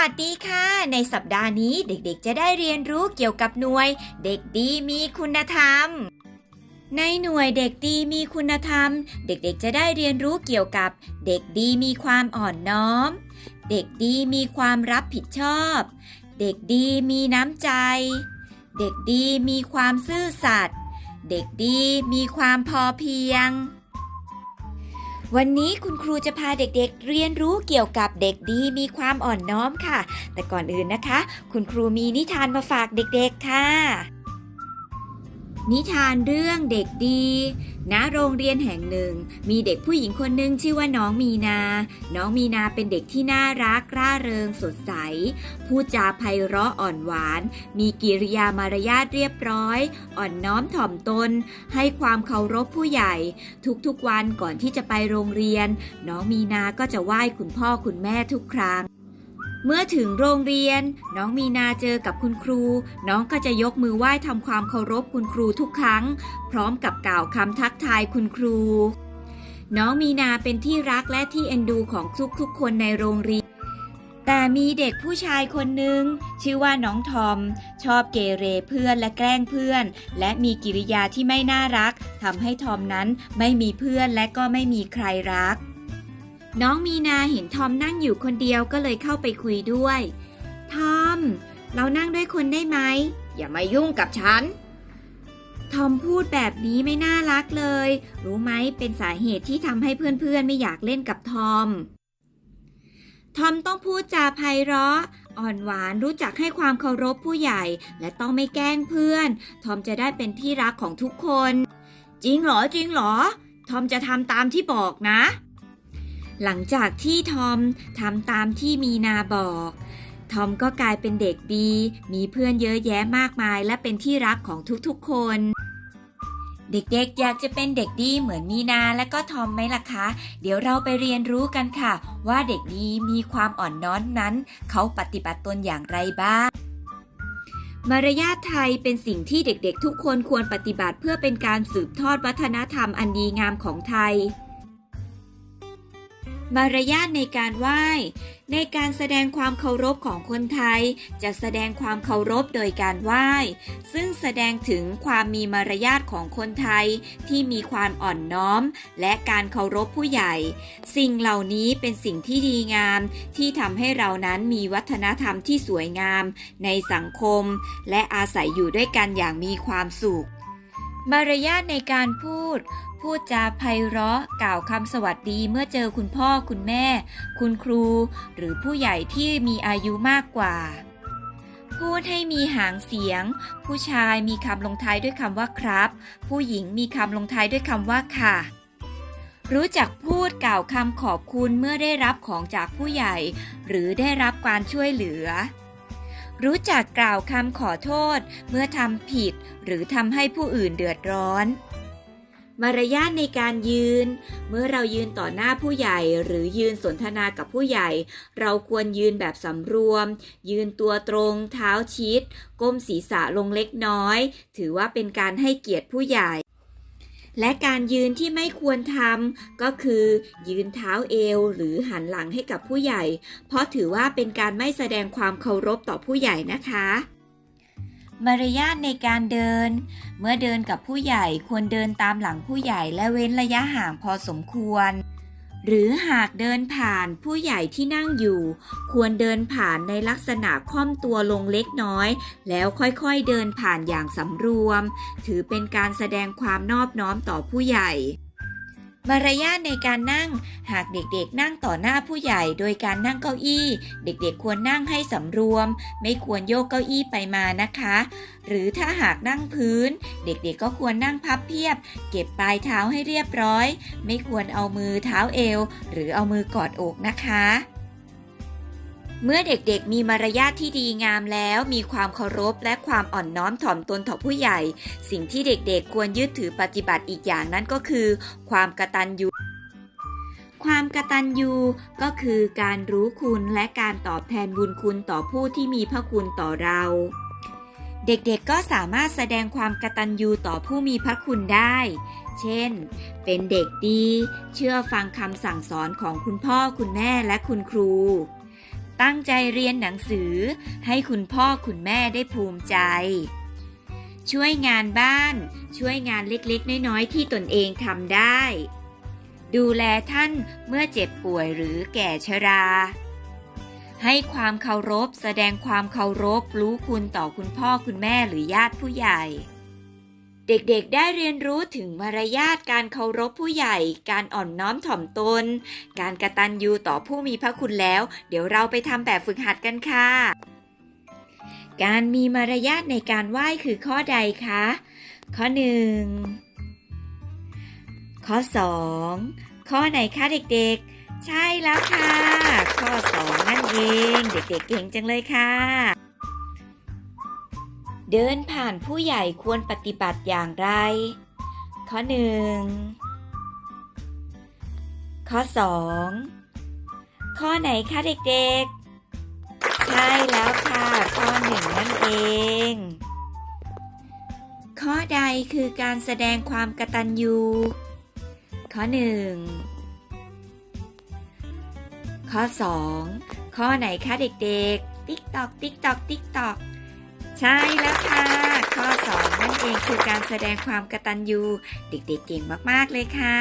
วัสดีค่ะ ในสัปดาห์นี้เด็กๆ จะได้เรียนรู้เกี่ยวกับหน่วย เด็กดีมีคุณธรรม ในหน่วยเด็กดีมีคุณธรรม เด็กๆ จะได้เรียนรู้เกี่ยวกับ เด็กดีมีความอ่อนน้อม เด็กดีมีความรับผิดชอบ เด็กดีมีน้ำใจ เด็กดีมีความซื่อสัตย์ เด็กดีมีความพอเพียง วันนี้คุณครูจะพาเด็กๆ เรียนรู้เกี่ยวกับเด็กดีมีความอ่อนน้อมค่ะ แต่ก่อนอื่นนะคะ คุณครูมีนิทานมาฝากเด็กๆค่ะ นิทานเรื่องเด็กดีณโรงเรียนแห่งหนึ่ง มีเด็กผู้หญิงคนหนึ่งชื่อว่าน้องมีนา น้องมีนาเป็นเด็กที่น่ารักร่าเริงสดใส พูดจาไพเราะอ่อนหวาน มีกิริยามารยาทเรียบร้อย อ่อนน้อมถ่อมตน ให้ความเคารพผู้ใหญ่ ทุกๆวันก่อนที่จะไปโรงเรียน น้องมีนาก็จะไหว้คุณพ่อคุณแม่ทุกครั้ง เมื่อถึงโรงเรียน น้องมีนาเจอกับคุณครู น้องก็จะยกมือไหว้ทำความเคารพคุณครูทุกครั้ง พร้อมกับกล่าวคำทักทายคุณครู น้องมีนาเป็นที่รักและที่เอ็นดูของทุกๆคนในโรงเรียน แต่มีเด็กผู้ชายคนหนึ่งชื่อว่าน้องทอม ชอบเกเรเพื่อนและแกล้งเพื่อน และมีกิริยาที่ไม่น่ารักทำให้ทอมนั้นไม่มีเพื่อนและก็ไม่มีใครรัก น้องมีนาเห็นทอมนั่งอยู่คนเดียวก็เลยเข้าไปคุยด้วย ทอม เรานั่งด้วยคนได้ไหม อย่ามายุ่งกับฉัน ทอมพูดแบบนี้ไม่น่ารักเลย รู้ไหมเป็นสาเหตุที่ทำให้เพื่อนๆ ไม่อยากเล่นกับทอม ทอมต้องพูดจาไพเราะ อ่อนหวานรู้จักให้ความเคารพผู้ใหญ่ และต้องไม่แกล้งเพื่อน ทอมจะได้เป็นที่รักของทุกคน จริงเหรอจริงเหรอ ทอมจะทำตามที่บอกนะ หลังจากที่ทอมทำตามที่มีนาบอก ทอมก็กลายเป็นเด็กดี มีเพื่อนเยอะแยะมากมาย และเป็นที่รักของทุกๆคน เด็กๆ อยากจะเป็นเด็กดีเหมือนมีนาและก็ทอมไหมล่ะคะ เดี๋ยวเราไปเรียนรู้กันค่ะ ว่าเด็กดีมีความอ่อนน้อมนั้น เขาปฏิบัติตนอย่างไรบ้างมารยาทไทยเป็นสิ่งที่เด็กๆ ทุกคนควรปฏิบัติเพื่อเป็นการสืบทอดวัฒนธรรมอันดีงามของไทย มารยาทในการไหว้ ในการแสดงความเคารพของคนไทย จะแสดงความเคารพโดยการไหว้ ซึ่งแสดงถึงความมีมารยาทของคนไทยที่มีความอ่อนน้อม และการเคารพผู้ใหญ่ สิ่งเหล่านี้เป็นสิ่งที่ดีงาม ที่ทำให้เรานั้นมีวัฒนธรรมที่สวยงาม ในสังคม และอาศัยอยู่ด้วยกันอย่างมีความสุขมารยาทในการพูด พูดจาไพเราะกล่าวคำสวัสดีเมื่อเจอคุณพ่อคุณแม่ คุณครู หรือผู้ใหญ่ที่มีอายุมากกว่า พูดให้มีหางเสียง ผู้ชายมีคำลงท้ายด้วยคำว่าครับ ผู้หญิงมีคำลงท้ายด้วยคำว่าค่ะรู้จักพูดกล่าวคำขอบคุณเมื่อได้รับของจากผู้ใหญ่ หรือได้รับการช่วยเหลือ รู้จักกล่าวคำขอโทษเมื่อทำผิด หรือทำให้ผู้อื่นเดือดร้อน มารยาทในการยืน เมื่อเรายืนต่อหน้าผู้ใหญ่ หรือยืนสนทนากับผู้ใหญ่ เราควรยืนแบบสำรวม ยืนตัวตรง เท้าชิด ก้มศีรษะลงเล็กน้อย ถือว่าเป็นการให้เกียรติผู้ใหญ่และการยืนที่ไม่ควรทำก็คือ ยืนเท้าเอวหรือหันหลังให้กับผู้ใหญ่ เพราะถือว่าเป็นการไม่แสดงความเคารพต่อผู้ใหญ่นะคะ มารยาทในการเดิน เมื่อเดินกับผู้ใหญ่ควรเดินตามหลังผู้ใหญ่และเว้นระยะห่างพอสมควร หรือหากเดินผ่านผู้ใหญ่ที่นั่งอยู่ ควรเดินผ่านในลักษณะค่อมตัวลงเล็กน้อย แล้วค่อยๆเดินผ่านอย่างสำรวม ถือเป็นการแสดงความนอบน้อมต่อผู้ใหญ่ มารยาทในการนั่ง หากเด็กๆ นั่งต่อหน้าผู้ใหญ่ โดยการนั่งเก้าอี้ เด็กๆ ควรนั่งให้สำรวม ไม่ควรโยกเก้าอี้ไปมานะคะ หรือถ้าหากนั่งพื้น เด็กๆ ก็ควรนั่งพับเพียบ เก็บปลายเท้าให้เรียบร้อย ไม่ควรเอามือเท้าเอว หรือเอามือกอดอกนะคะ เมื่อเด็กๆ มีมารยาทที่ดีงามแล้ว มีความเคารพและความอ่อนน้อมถ่อมตนต่อผู้ใหญ่ สิ่งที่เด็กๆ ควรยึดถือปฏิบัติอีกอย่างนั้นก็คือ ความกตัญญูความกตัญญูก็คือการรู้คุณและการตอบแทนบุญคุณต่อผู้ที่มีพระคุณต่อเรา เด็กๆก็สามารถแสดงความกตัญญูต่อผู้มีพระคุณได้ เช่น เป็นเด็กดี เชื่อฟังคำสั่งสอนของคุณพ่อคุณแม่และคุณครู ตั้งใจเรียนหนังสือ ให้คุณพ่อคุณแม่ได้ภูมิใจ ช่วยงานบ้าน ช่วยงานเล็กๆ น้อยๆ ที่ตนเองทำได้ ดูแลท่านเมื่อเจ็บป่วยหรือแก่ชรา ให้ความเคารพ แสดงความเคารพรู้คุณต่อคุณพ่อคุณแม่หรือญาติผู้ใหญ่ เด็กๆ ได้เรียนรู้ถึงมารยาทการเคารพผู้ใหญ่ การอ่อนน้อมถ่อมตน การกระตันยูต่อผู้มีพระคุณแล้ว เดี๋ยวเราไปทำแบบฝึกหัดกันค่ะ การมีมารยาทในการไหว้คือข้อใดคะ ข้อหนึ่งข้อสองข้อไหนคะเด็กๆ ใช่แล้วค่ะ ข้อสองนั่นเอง เด็กๆ เก่งจังเลยค่ะ เดินผ่านผู้ใหญ่ควรปฏิบัติอย่างไร ข้อหนึ่งข้อสองข้อไหนคะเด็กๆ ใช่แล้วค่ะ ข้อหนึ่งนั่นเอง ข้อใดคือการแสดงความกตัญญูข้อหนึ่งข้อสองข้อไหนคะเด็กๆ ติ๊กตอก ติ๊กตอก ติ๊กตอก ใช่แล้วค่ะ ข้อสองนั่นเองคือการแสดงความกตัญญูเด็กๆเก่งมากๆเลยค่ะ